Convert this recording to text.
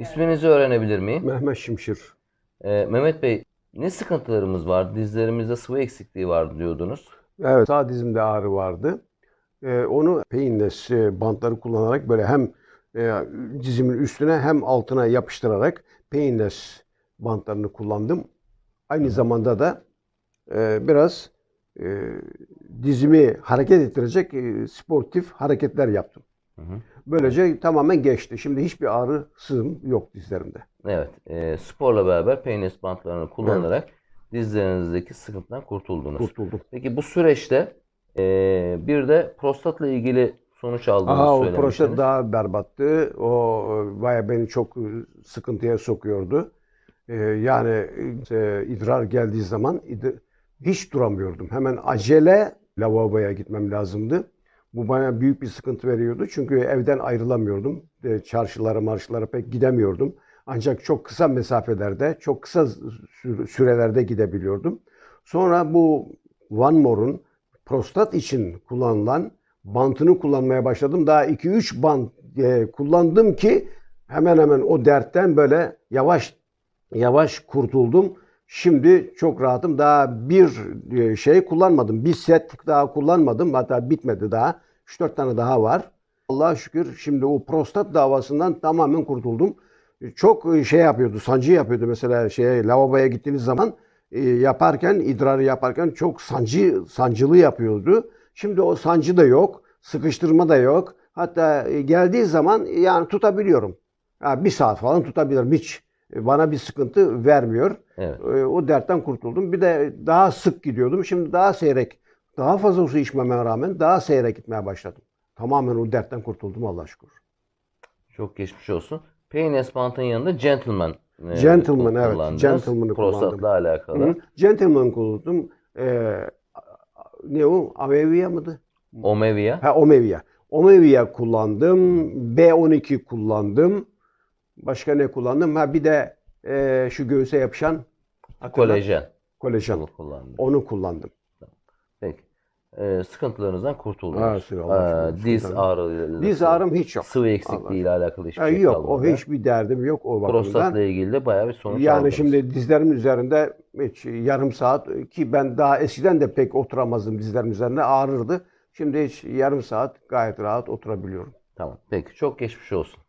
İsminizi öğrenebilir miyim? Mehmet Şimşir. Ee, Mehmet Bey, ne sıkıntılarımız var? Dizlerimizde sıvı eksikliği var diyordunuz. Evet sağ dizimde ağrı vardı. Ee, onu painless e, bantları kullanarak böyle hem e, dizimin üstüne hem altına yapıştırarak painless bantlarını kullandım. Aynı zamanda da e, biraz e, dizimi hareket ettirecek e, sportif hareketler yaptım. Hı hı. Böylece tamamen geçti. Şimdi hiçbir ağrı sızım yok dizlerimde. Evet, e, sporla beraber penis bantlarını kullanarak dizlerinizdeki sıkıntıdan kurtuldunuz. Kurtuldum. Peki bu süreçte e, bir de prostatla ilgili sonuç aldığınızı Aha, o söylemiştiniz. prostat daha berbattı. O e, baya beni çok sıkıntıya sokuyordu. E, yani e, idrar geldiği zaman id- hiç duramıyordum. Hemen acele lavaboya gitmem lazımdı. Bu bana büyük bir sıkıntı veriyordu. Çünkü evden ayrılamıyordum. E, çarşılara marşılara pek gidemiyordum. Ancak çok kısa mesafelerde, çok kısa sü- sürelerde gidebiliyordum. Sonra bu One More'un prostat için kullanılan bantını kullanmaya başladım. Daha 2-3 bant e, kullandım ki hemen hemen o dertten böyle yavaş yavaş kurtuldum. Şimdi çok rahatım. Daha bir e, şey kullanmadım. Bir set daha kullanmadım. Hatta bitmedi daha. 3-4 tane daha var. Allah'a şükür şimdi o prostat davasından tamamen kurtuldum. E, Çok e, şey yapıyordu, sancı yapıyordu mesela şeye lavaboya gittiğiniz zaman yaparken, idrarı yaparken çok sancı sancılı yapıyordu. Şimdi o sancı da yok, sıkıştırma da yok. Hatta geldiği zaman yani tutabiliyorum. Ha, bir saat falan tutabilirim. Hiç bana bir sıkıntı vermiyor. Evet. E, O dertten kurtuldum. Bir de daha sık gidiyordum. Şimdi daha seyrek, daha fazla su içmeme rağmen daha seyrek gitmeye başladım. Tamamen o dertten kurtuldum Allah'a şükür. Çok geçmiş olsun. Penis bantın yanında gentleman e, Gentleman, evet. Gentleman'ı Prostatla kullandım. alakalı. Hı. Gentleman kullandım. E, ne o? Avevia mıydı? Omevia. Ha Omevia. Omevia kullandım. B12 kullandım. Başka ne kullandım? Ha bir de e, şu göğüse yapışan Kolajen. Kolajen. Bunu kullandım. Onu kullandım. Peki. Ee, sıkıntılarınızdan kurtuldunuz. Ha. Ee, diz ağrıları. Diz ağrım hiç yok. Sıvı eksikliği ile alakalı hiçbir Ha, şey yok kalmadı. o hiçbir derdim yok o bakımdan. Prostatla ilgili de bayağı bir sonuç Yani aldınız. şimdi dizlerimin üzerinde hiç yarım saat ki ben daha eskiden de pek oturamazdım dizlerimin üzerinde ağrırdı. Şimdi hiç yarım saat gayet rahat oturabiliyorum. Tamam. Peki. Çok geçmiş olsun.